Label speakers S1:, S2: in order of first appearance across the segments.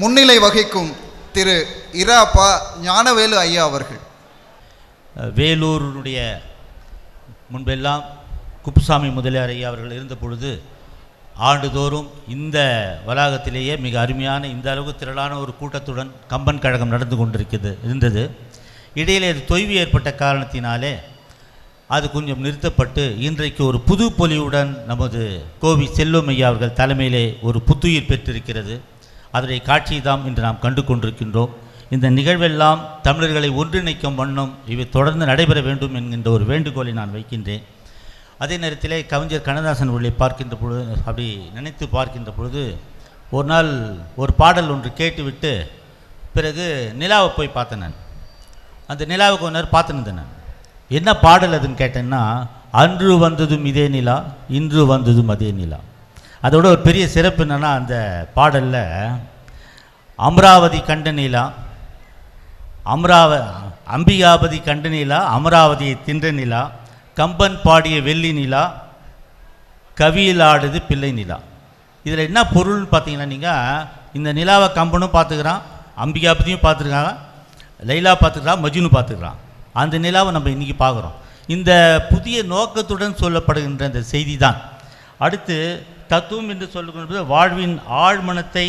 S1: முன்னிலை வகிக்கும் திரு இராப்பா ஞானவேலு ஐயா அவர்கள்.
S2: வேலூருடைய முன்பெல்லாம் குப்புசாமி முதலியார் ஐயா அவர்கள் இருந்த பொழுது ஆண்டுதோறும் இந்த வளாகத்திலேயே மிக அருமையான இந்த அளவுக்கு திரளான ஒரு கூட்டத்துடன் கம்பன் கழகம் நடந்து கொண்டிருக்கிறது இருந்தது. இடையிலே அது தொய்வு ஏற்பட்ட காரணத்தினாலே அது கொஞ்சம் நிறுத்தப்பட்டு இன்றைக்கு ஒரு புது பொலிவுடன் நமது கோவி செல்வம் ஐயா அவர்கள் தலைமையிலே ஒரு புத்துயிர் பெற்றிருக்கிறது. அதனை காட்சியை தான் இன்று நாம் கண்டு கொண்டிருக்கின்றோம் இந்த நிகழ்வெல்லாம் தமிழர்களை ஒன்றிணைக்கும் வண்ணம் இவை தொடர்ந்து நடைபெற வேண்டும் என்கின்ற ஒரு வேண்டுகோளை நான் வைக்கின்றேன். அதே நேரத்திலே கவிஞர் கண்ணதாசன் அவர்களை பார்க்கின்ற பொழுது அப்படி நினைத்து பார்க்கின்ற பொழுது ஒரு நாள் ஒரு பாடல் ஒன்று கேட்டுவிட்டு பிறகு நிலாவை போய் பார்த்தேன் நான். அந்த நிலாவை கொஞ்ச நேரம் பார்த்துன்னு நான். என்ன பாடல் அதுன்னு கேட்டேன்னா அன்று வந்ததும் இதே நிலா இன்று வந்ததும் அதே நிலா. அதோட ஒரு பெரிய சிறப்பு என்னன்னா அந்த பாடலில் அமராவதி கண்டனிலா அமராவ அம்பிகாபதி கண்டனிலா அமராவதியை தின்ற நிலா கம்பன் பாடிய வெள்ளி நிலா கவியில் ஆடுது பிள்ளை நிலா. இதில் என்ன பொருள்னு பார்த்தீங்கன்னா நீங்கள் இந்த நிலாவை கம்பனும் பார்த்துக்கிறான் அம்பிகாபதியும் பார்த்துருக்காங்க லைலா பார்த்துக்கிறான் மஜ்னு பார்த்துக்கிறான் அந்த நிலாவை நம்ம இன்றைக்கி பார்க்குறோம் இந்த புதிய நோக்கத்துடன் சொல்லப்படுகின்ற இந்த செய்தி தான் அடுத்து தத்துவம் என்று சொல்லுகின்ற வாழ்வின் ஆழ்மனத்தை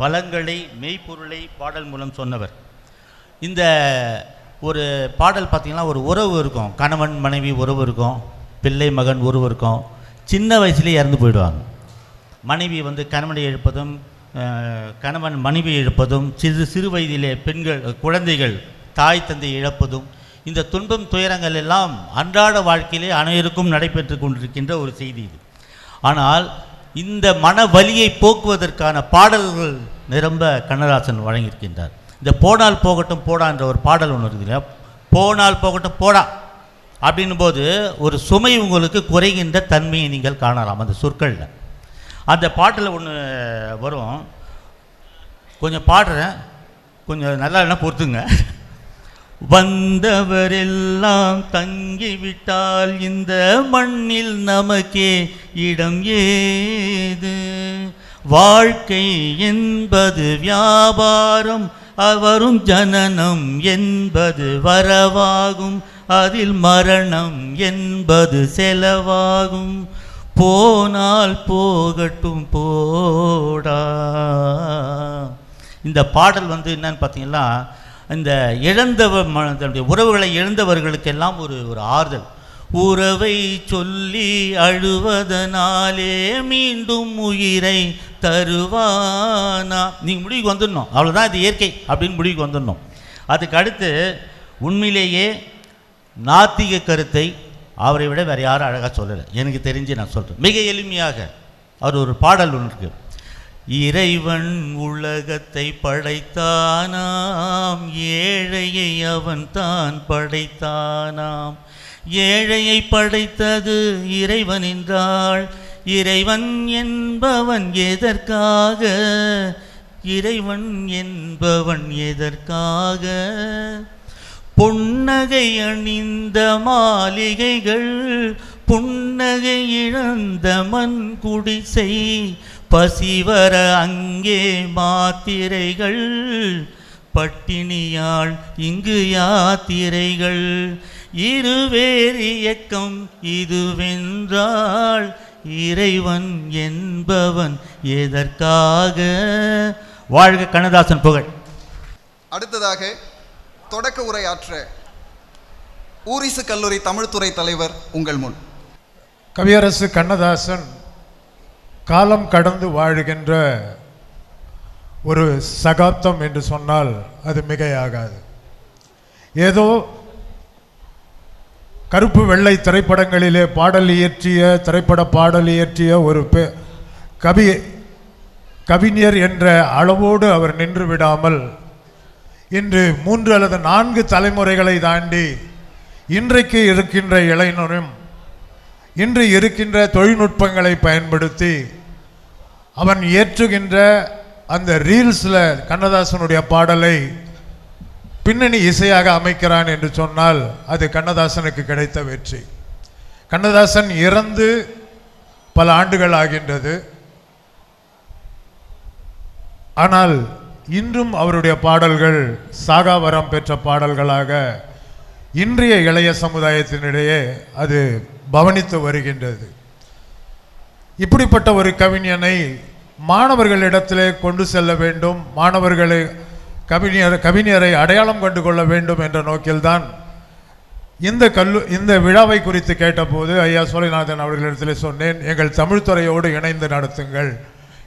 S2: வளங்களை மெய்ப்பொருளை பாடல் மூலம் சொன்னவர். இந்த ஒரு பாடல் பார்த்திங்கன்னா ஒரு உறவு இருக்கும். கணவன் மனைவி உறவு இருக்கும். பிள்ளை மகன் உறவு இருக்கும். சின்ன வயசுலேயே இறந்து போயிடுவாங்க. மனைவி வந்து கணவனை இழப்பதும் கணவன் மனைவி இழப்பதும் சிறு சிறு வயதிலே பெண்கள் குழந்தைகள் தாய் தந்தை இழப்பதும் இந்த துன்பம் துயரங்கள் எல்லாம் அன்றாட வாழ்க்கையிலே அனைவருக்கும் நடைபெற்று கொண்டிருக்கின்ற ஒரு செய்தி இது. ஆனால் இந்த மன வலியை போக்குவதற்கான பாடல்கள் நிரம்ப கண்ணதாசன் வழங்கியிருக்கின்றார். இந்த போனால் போகட்டும் போடா என்ற ஒரு பாடல் ஒன்று இருக்குது இல்லையா? போனால் போகட்டும் போடா அப்படின் போது ஒரு சுமை உங்களுக்கு குறைகின்ற தன்மையை நீங்கள் காணலாம். அந்த சொற்களில். அந்த பாட்டில் ஒன்று வரும். கொஞ்சம் பாடுறேன். கொஞ்சம் நல்லா இல்லைன்னா பொறுத்துங்க. வந்தவரெல்லாம் தங்கிவிட்டால் இந்த மண்ணில் நமக்கே இடம் ஏது? வாழ்க்கை என்பது வியாபாரம் அவரும் ஜனனம் என்பது வரவாகும். அதில் மரணம் என்பது செலவாகும். போனால் போகட்டும் போடா. இந்த பாடல் வந்து என்னன்னு பார்த்தீங்கன்னா இந்த இழந்தவர் தன்னுடைய உறவுகளை இழந்தவர்களுக்கெல்லாம் ஒரு ஒரு ஆறுதல். உறவை சொல்லி அழுவதனாலே மீண்டும் உயிரை தருவானா? நீங்கள் முடிவுக்கு வந்துடணும். அவ்வளோதான் இது இயற்கை அப்படின்னு முடிவுக்கு வந்துடணும். அதுக்கு அடுத்து உண்மையிலேயே நாத்திக கருத்தை அவரை விட வேறு யாரும் அழகாக சொல்லலை. எனக்கு தெரிஞ்சு நான் சொல்கிறேன் மிக எளிமையாக அவர் ஒரு பாடல் ஒன்று இருக்குது இறைவன் உலகத்தை படைத்தானாம் ஏழையை அவன் தான் படைத்தானாம். ஏழையை படைத்தது இறைவன் என்றாள் இறைவன் என்பவன் எதற்காக? இறைவன் என்பவன் எதற்காக? பொன்னகை அணிந்த மாளிகைகள் புன்னகை இழந்த மண் குடிசை பசிவர அங்கே மாத்திரைகள். பட்டினியாள் இங்கு யாத்திரைகள். இருவேறு இயக்கம் இதுவென்றால் இறைவன் என்பவன் எதற்காக? வாழ்க கண்ணதாசன் புகழ்.
S1: அடுத்ததாக தொடக்க உரையாற்ற ஊரிசு கல்லூரி தமிழ்துறை தலைவர் உங்கள் முன்.
S3: கவியரசு கண்ணதாசன் காலம் கடந்து வாழுகின்ற ஒரு சகாப்தம் என்று சொன்னால் அது மிகையாகாது. ஏதோ கருப்பு வெள்ளை திரைப்படங்களிலே பாடல் இயற்றிய திரைப்பட பாடல் இயற்றிய ஒரு பெ கவி கவிஞர் என்ற அளவோடு அவர் நின்று விடாமல் இன்று மூன்று அல்லது நான்கு தலைமுறைகளை தாண்டி இன்றைக்கு இருக்கின்ற இளைஞரும் இன்று இருக்கின்ற தொழில்நுட்பங்களை பயன்படுத்தி அவன் ஏற்றுகின்ற அந்த ரீல்ஸில் கண்ணதாசனுடைய பாடலை பின்னணி இசையாக அமைக்கிறான் என்று சொன்னால் அது கண்ணதாசனுக்கு கிடைத்த வெற்றி. கண்ணதாசன் இறந்து பல ஆண்டுகள் ஆகின்றது. ஆனால் இன்றும் அவருடைய பாடல்கள் சாகாவரம் பெற்ற பாடல்களாக இன்றைய இளைய சமுதாயத்தினிடையே அது பவனித்து வருகின்றது. இப்படிப்பட்ட ஒரு கவிஞனை மாணவர்களிடத்திலே கொண்டு செல்ல வேண்டும் மாணவர்களை கவிஞர் கவிஞரை அடையாளம் கண்டு கொள்ள வேண்டும் என்ற நோக்கில்தான் இந்த கல்லு இந்த விழாவை குறித்து கேட்டபோது ஐயா சோலைநாதன் அவர்களிடத்தில் சொன்னேன் எங்கள் தமிழ்துறையோடு இணைந்து நடத்துங்கள்.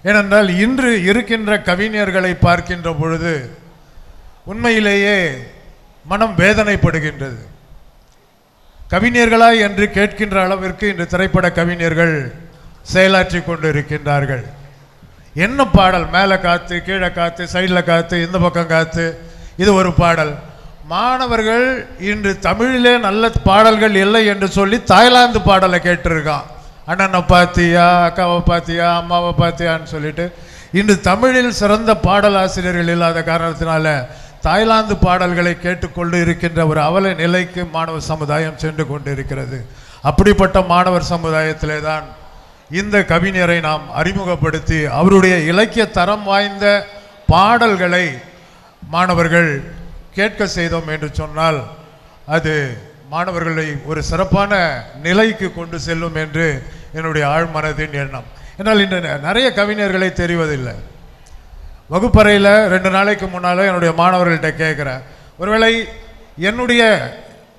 S3: ஏனென்றால் இன்று இருக்கின்ற கவிஞர்களை பார்க்கின்ற பொழுது உண்மையிலேயே மனம் வேதனைப்படுகின்றது. கவிஞர்களா என்று கேட்கின்ற அளவிற்கு இன்று திரைப்பட கவிஞர்கள் செயலாற்றி கொண்டு இருக்கின்றார்கள் என்ன பாடல்? மேலே காற்று கீழே காத்து சைடில் காத்து இந்த பக்கம் காத்து. இது ஒரு பாடல். மாணவர்கள் இன்று தமிழிலே நல்ல பாடல்கள் இல்லை என்று சொல்லி தாய்லாந்து பாடலை கேட்டிருக்கான். அண்ணனை பாத்தியா அக்காவை பாத்தியா அம்மாவை பாத்தியான்னு சொல்லிட்டு இன்று தமிழில் சிறந்த பாடல் ஆசிரியர்கள் இல்லாத காரணத்தினால தாய்லாந்து பாடல்களை கேட்டுக்கொண்டு இருக்கின்ற ஒரு அவல நிலைக்கு மாணவ சமுதாயம் சென்று கொண்டு இருக்கிறது அப்படிப்பட்ட மாணவர் சமுதாயத்திலே தான் இந்த கவிஞரை நாம் அறிமுகப்படுத்தி அவருடைய இலக்கிய தரம் வாய்ந்த பாடல்களை மாணவர்கள் கேட்க செய்தோம் என்று சொன்னால் அது மாணவர்களை ஒரு சிறப்பான நிலைக்கு கொண்டு செல்லும் என்று என்னுடைய ஆழ்மனதின் எண்ணம். என்னால் இன்று நெ- நிறைய கவிஞர்களை தெரிவதில்லை. வகுப்பறையில் ரெண்டு நாளைக்கு முன்னால் என்னுடைய மாணவர்கள்ட்ட கேட்குறேன். ஒருவேளை என்னுடைய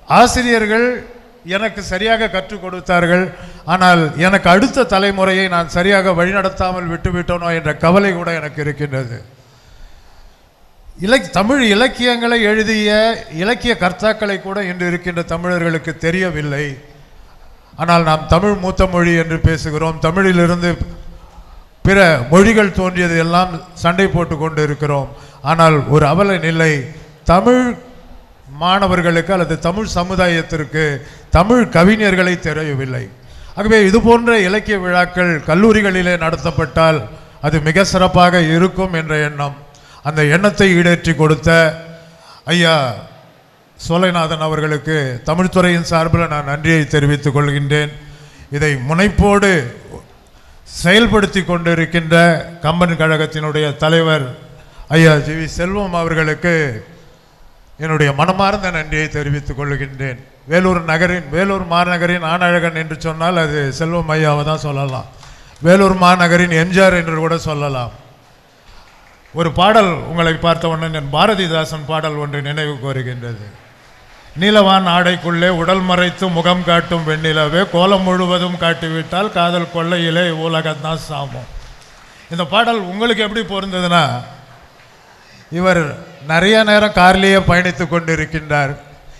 S3: ஆசிரியர்கள் எனக்கு சரியாக கற்றுக் கொடுத்தார்கள். ஆனால் எனக்கு அடுத்த தலைமுறையை நான் சரியாக வழிநடத்தாமல் விட்டுவிட்டோனோ என்ற கவலை கூட எனக்கு இருக்கின்றது. இலக் தமிழ் இலக்கியங்களை எழுதிய இலக்கிய கர்த்தாக்களை கூட இன்று இருக்கின்ற தமிழர்களுக்கு தெரியவில்லை. ஆனால் நாம் தமிழ் மூத்த மொழி என்று பேசுகிறோம். தமிழிலிருந்து பிற மொழிகள் தோன்றியது எல்லாம் சண்டை போட்டு கொண்டு இருக்கிறோம். ஆனால் ஒரு அவல நிலை தமிழ் மாணவர்களுக்கு அல்லது தமிழ் சமுதாயத்திற்கு தமிழ் கவிஞர்களை தெரியவில்லை. ஆகவே இது போன்ற இலக்கிய விழாக்கள் கல்லூரிகளிலே நடத்தப்பட்டால் அது மிக சிறப்பாக இருக்கும் என்ற எண்ணம். அந்த எண்ணத்தை ஈடேற்றி கொடுத்த ஐயா சோலைநாதன் அவர்களுக்கு தமிழ்துறையின் சார்பில் நான் நன்றியை தெரிவித்துக் கொள்கின்றேன். இதை முனைப்போடு செயல்படுத்தி கொண்டிருக்கின்ற கம்பன் கழகத்தினுடைய தலைவர் ஐயா ஜி வி செல்வம் அவர்களுக்கு என்னுடைய மனமார்ந்த நன்றியை தெரிவித்துக் கொள்கின்றேன். வேலூர் நகரின் வேலூர் மாநகரின் ஆணழகன் என்று சொன்னால் அது செல்வம் ஐயாவை தான் சொல்லலாம். வேலூர் மாநகரின் எம்ஜிஆர் என்று கூட சொல்லலாம். ஒரு பாடல் உங்களை பார்த்த உடனே என் பாரதிதாசன் பாடல் ஒன்று நினைவுக்கு வருகின்றது நீலவான் ஆடைக்குள்ளே உடல் மறைத்து முகம் காட்டும் வெண்ணிலவே கோலம் முழுவதும் காட்டிவிட்டால் காதல் கொள்ளையிலே உலகத்தான் சாமம். இந்த பாடல் உங்களுக்கு எப்படி பொருந்ததுன்னா இவர் நிறைய நேரம் காரிலேயே பயணித்து கொண்டிருக்கின்றார்.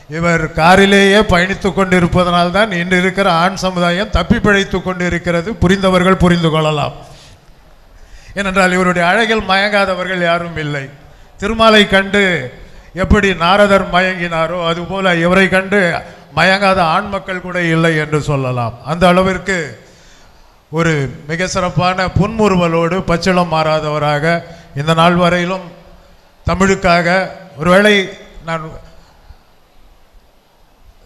S3: இவர் காரிலேயே பயணித்து கொண்டிருப்பதனால்தான் இன்று இருக்கிற ஆண் சமுதாயம் தப்பி பிழைத்து கொண்டிருக்கிறது. புரிந்தவர்கள் புரிந்து கொள்ளலாம். ஏனென்றால் இவருடைய அழகில் மயங்காதவர்கள் யாரும் இல்லை. திருமாலை கண்டு எப்படி நாரதர் மயங்கினாரோ அதுபோல இவரை கண்டு மயங்காத ஆண் மக்கள் கூட இல்லை என்று சொல்லலாம். அந்த அளவிற்கு ஒரு மிக சிறப்பான புன்முறுவலோடு பச்சளம் மாறாதவராக இந்த நாள் வரையிலும் தமிழுக்காக ஒருவேளை நான்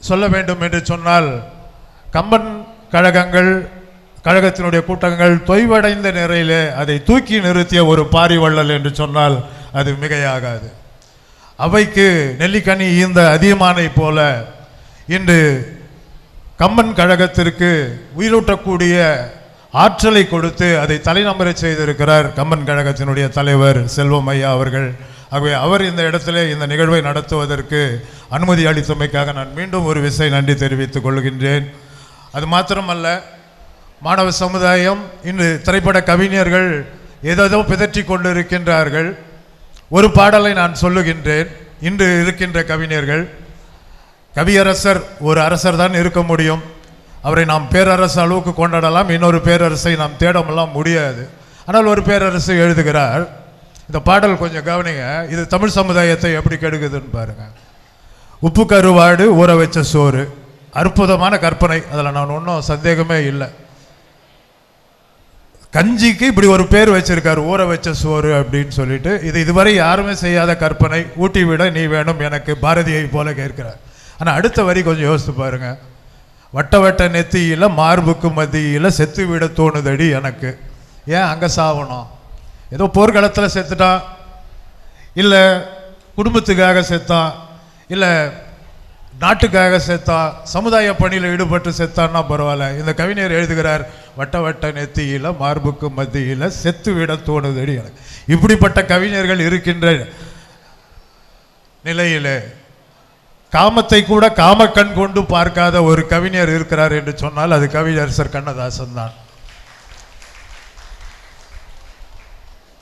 S3: சொல்ல வேண்டும் என்று சொன்னால் கம்பன் கழகங்கள் கழகத்தினுடைய கூட்டங்கள் தொய்வடைந்த நிலையிலே அதை தூக்கி நிறுத்திய ஒரு பாரிவள்ளல் என்று சொன்னால் அது மிகையாகாது. அவைக்கு நெல்லிக்கனி ஈந்த அதியமானை போல இன்று கம்பன் கழகத்திற்கு உயிரூட்டக்கூடிய ஆற்றலை கொடுத்து அதை தலைநம்பரை செய்திருக்கிறார் கம்பன் கழகத்தினுடைய தலைவர் செல்வம் ஐயா அவர்கள். ஆகவே அவர் இந்த இடத்துல இந்த நிகழ்வை நடத்துவதற்கு அனுமதி அளித்தமைக்காக நான் மீண்டும் ஒரு விசை நன்றி தெரிவித்துக் கொள்கின்றேன். அது மாத்திரமல்ல மாணவ சமுதாயம் இன்று திரைப்பட கவிஞர்கள் ஏதேதோ பிதற்றி கொண்டிருக்கின்றார்கள். ஒரு பாடலை நான் சொல்லுகின்றேன். இன்று இருக்கின்ற கவிஞர்கள் கவியரசர் ஒரு அரசர் தான் இருக்க முடியும். அவரை நாம் பேரரசு அளவுக்கு கொண்டாடலாம். இன்னொரு பேரரசை நாம் தேடமெல்லாம் முடியாது. ஆனால் ஒரு பேரரசு எழுதுகிறார் இந்த பாடல் கொஞ்சம் கவனிங்க. இது தமிழ் சமுதாயத்தை எப்படி கெடுக்குதுன்னு பாருங்க. உப்பு கருவாடு ஊற வச்ச சோறு. அற்புதமான கற்பனை. அதில் நான் ஒன்றும் சந்தேகமே இல்லை. கஞ்சிக்கு இப்படி ஒரு பேர் வச்சிருக்காரு ஊற வச்ச சோறு அப்படின்னு சொல்லிட்டு. இது இதுவரை யாருமே செய்யாத கற்பனை. ஊட்டி விட நீ வேணும் எனக்கு பாரதியை போல கேட்கிறார். ஆனால் அடுத்த வரி கொஞ்சம் யோசித்து பாருங்க. வட்ட வட்ட நெத்தியில் மார்புக்கு மத்தியில் செத்து விட தோணுதடி எனக்கு. ஏன் அங்கே சாவணும்? ஏதோ போர்க்களத்தில் செத்துட்டான் இல்லை குடும்பத்துக்காக செத்தான் இல்லை நாட்டுக்காக செத்தான் சமுதாய பணியில் ஈடுபட்டு செத்தான்னா பரவாயில்ல. இந்த கவிஞர் எழுதுகிறார் வட்ட வட்ட நெத்தியில் மார்புக்கு மத்தியில் செத்து விட தோணுதடி எனக்கு இப்படிப்பட்ட கவிஞர்கள் இருக்கின்ற நிலையிலே காமத்தை கூட காமக்கண் கொண்டு பார்க்காத ஒரு கவிஞர் இருக்கிறார் என்று சொன்னால் அது கவிஞரசர் கண்ணதாசன் தான்.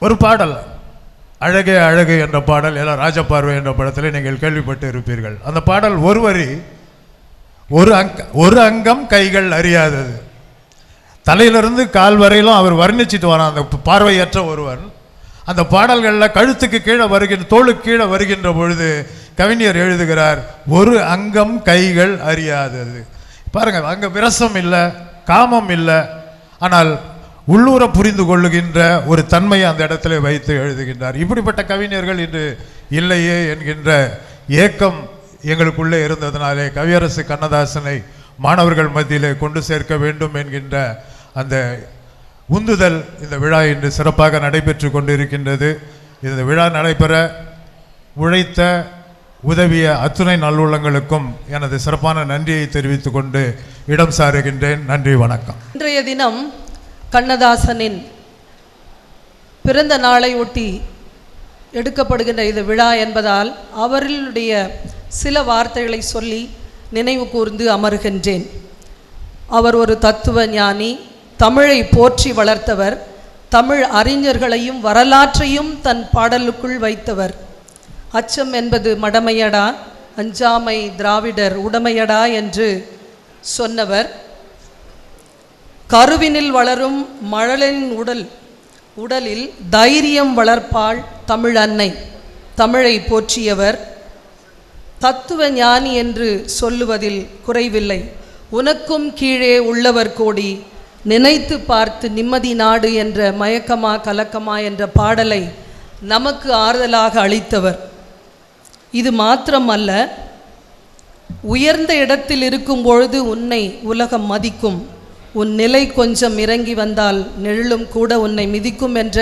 S3: ஒரு பாடல். அழகே அழகு என்ற பாடல் எல்லாம் ராஜபார்வை என்ற படத்தில் நீங்கள் கேள்விப்பட்டு இருப்பீர்கள். அந்த பாடல் ஒரு வரி ஒரு அங்க ஒரு அங்கம் கைகள் அறியாதது. தலையிலிருந்து கால் வரையிலும் அவர் வர்ணிச்சிட்டு வரான். அந்த பார்வையற்ற ஒருவன். அந்த பாடல்களில் கழுத்துக்கு கீழே வருகின்ற தோளுக்கு கீழே வருகின்ற பொழுது கவிஞர் எழுதுகிறார் ஒரு அங்கம் கைகள் அறியாதது. பாருங்கள் அங்கே விரசம் இல்லை காமம் இல்லை. ஆனால் உள்ளூர புரிந்து கொள்ளுகின்ற ஒரு தன்மையை அந்த இடத்துல வைத்து எழுதுகின்றார். இப்படிப்பட்ட கவிஞர்கள் இன்று இல்லையே என்கின்ற ஏக்கம் எங்களுக்குள்ளே இருந்ததினாலே கவியரசு கண்ணதாசனை மாணவர்கள் மத்தியிலே கொண்டு சேர்க்க வேண்டும் என்கின்ற அந்த உந்துதல் இந்த விழா இன்று சிறப்பாக நடைபெற்று கொண்டிருக்கின்றது. இந்த விழா நடைபெற உழைத்த உதவிய அத்துணை நல்லுள்ளங்களுக்கும் எனது சிறப்பான நன்றியை தெரிவித்துக் கொண்டு இடம் சாருகின்றேன். நன்றி வணக்கம்.
S4: இன்றைய தினம் கண்ணதாசனின் பிறந்த நாளை ஒட்டி எடுக்கப்படுகின்ற இது விழா என்பதால் அவர்களுடைய சில வார்த்தைகளை சொல்லி நினைவு கூர்ந்து அமர்கின்றேன். அவர் ஒரு தத்துவ ஞானி தமிழை போற்றி வளர்த்தவர் தமிழ் அறிஞர்களையும் வரலாற்றையும் தன் பாடலுக்குள் வைத்தவர். அச்சம் என்பது மடமையடா அஞ்சாமை திராவிடர் உடமையடா என்று சொன்னவர். கருவினில் வளரும் மழலின் உடல் உடலில் தைரியம் வளர்ப்பாள் தமிழ் அன்னை. தமிழை போற்றியவர் தத்துவ ஞானி என்று சொல்லுவதில் குறைவில்லை. உனக்கும் கீழே உள்ளவர் கோடி நினைத்து பார்த்து நிம்மதி நாடு என்ற மயக்கமா கலக்கமா என்ற பாடலை நமக்கு ஆறுதலாக அளித்தவர். இது மாத்திரமல்ல உயர்ந்த இடத்தில் இருக்கும் பொழுது உன்னை உலகம் மதிக்கும். உன் நிலை கொஞ்சம் இறங்கி வந்தால் நிழலும் கூட உன்னை மிதிக்கும் என்ற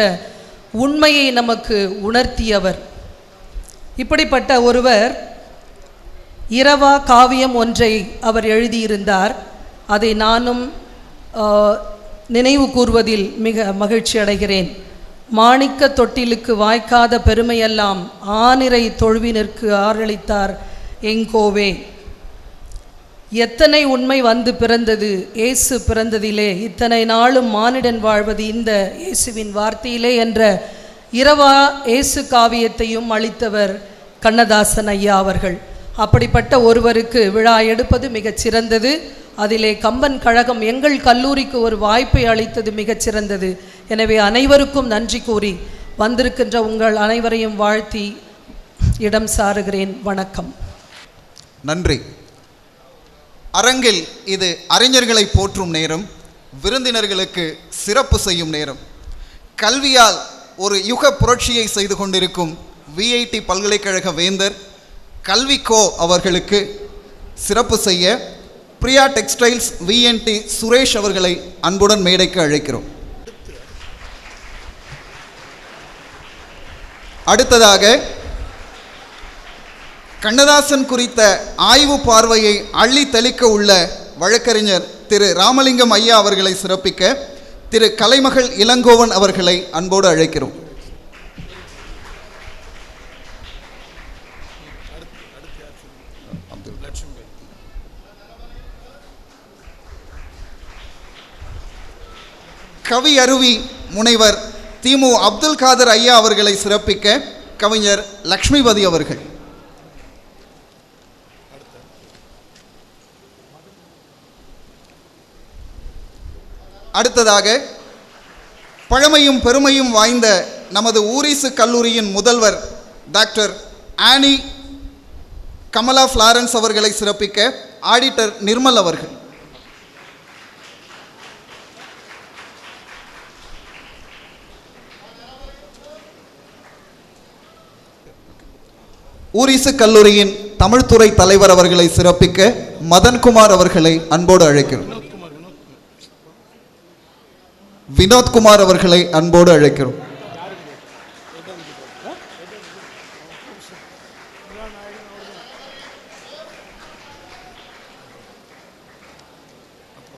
S4: உண்மையை நமக்கு உணர்த்தியவர். இப்படிப்பட்ட ஒருவர் இரவா காவியம் ஒன்றை அவர் எழுதியிருந்தார். அதை நானும் நினைவு கூறுவதில் மிக மகிழ்ச்சி அடைகிறேன். மாணிக்க தொட்டிலுக்கு வாய்க்காத பெருமையெல்லாம் ஆனிரை தொழுவினருக்கு ஆரளித்தார் எங்கோவே. எத்தனை உண்மை வந்து பிறந்தது? இயேசு பிறந்ததிலே இத்தனை நாளும் மானிடன் வாழ்வது இந்த இயேசுவின் வார்த்தையிலே என்ற இரவா இயேசு காவியத்தையும் அளித்தவர் கண்ணதாசன் ஐயா அவர்கள். அப்படிப்பட்ட ஒருவருக்கு விழா எடுப்பது மிகச் சிறந்தது. அதிலே கம்பன் கழகம் எங்கள் கல்லூரிக்கு ஒரு வாய்ப்பை அளித்தது மிகச் சிறந்தது. எனவே அனைவருக்கும் நன்றி கூறி வந்திருக்கின்ற உங்கள் அனைவரையும் வாழ்த்தி இடம் சாருகிறேன். வணக்கம்.
S1: நன்றி. அரங்கில் இது அறிஞர்களை போற்றும் நேரம் விருந்தினர்களுக்கு சிறப்பு செய்யும் நேரம். கல்வியால் ஒரு யுக புரட்சியை செய்து கொண்டிருக்கும் விஐடி பல்கலைக்கழக வேந்தர் கல்விக்கோ அவர்களுக்கு சிறப்பு செய்ய பிரியா டெக்ஸ்டைல்ஸ் விஎன்டி சுரேஷ் அவர்களை அன்புடன் மேடைக்கு அழைக்கிறோம். அடுத்ததாக கண்ணதாசன் குறித்த ஆய்வு பார்வையை அள்ளி தெளிக்க உள்ள வழக்கறிஞர் திரு ராமலிங்கம் ஐயா அவர்களை சிறப்பிக்க திரு கலைமகள் இளங்கோவன் அவர்களை அன்போடு அழைக்கிறோம். கவி அருவி முனைவர் திமு அப்துல் காதர் ஐயா அவர்களை சிறப்பிக்க கவிஞர் லக்ஷ்மிபதி அவர்கள். அடுத்ததாக பழமையும் பெருமையும் வாய்ந்த நமது ஊரிசு கல்லூரியின் முதல்வர் டாக்டர் ஆனி கமலா ஃப்ளாரன்ஸ் அவர்களை சிறப்பிக்க ஆடிட்டர் நிர்மல் அவர்கள். ஊரிசு கல்லூரியின் தமிழ்துறை தலைவர் அவர்களை சிறப்பிக்க மதன்குமார் அவர்களை அன்போடு அழைக்கிறோம். வினோத்குமார் அவர்களை அன்போடு அழைக்கிறோம்.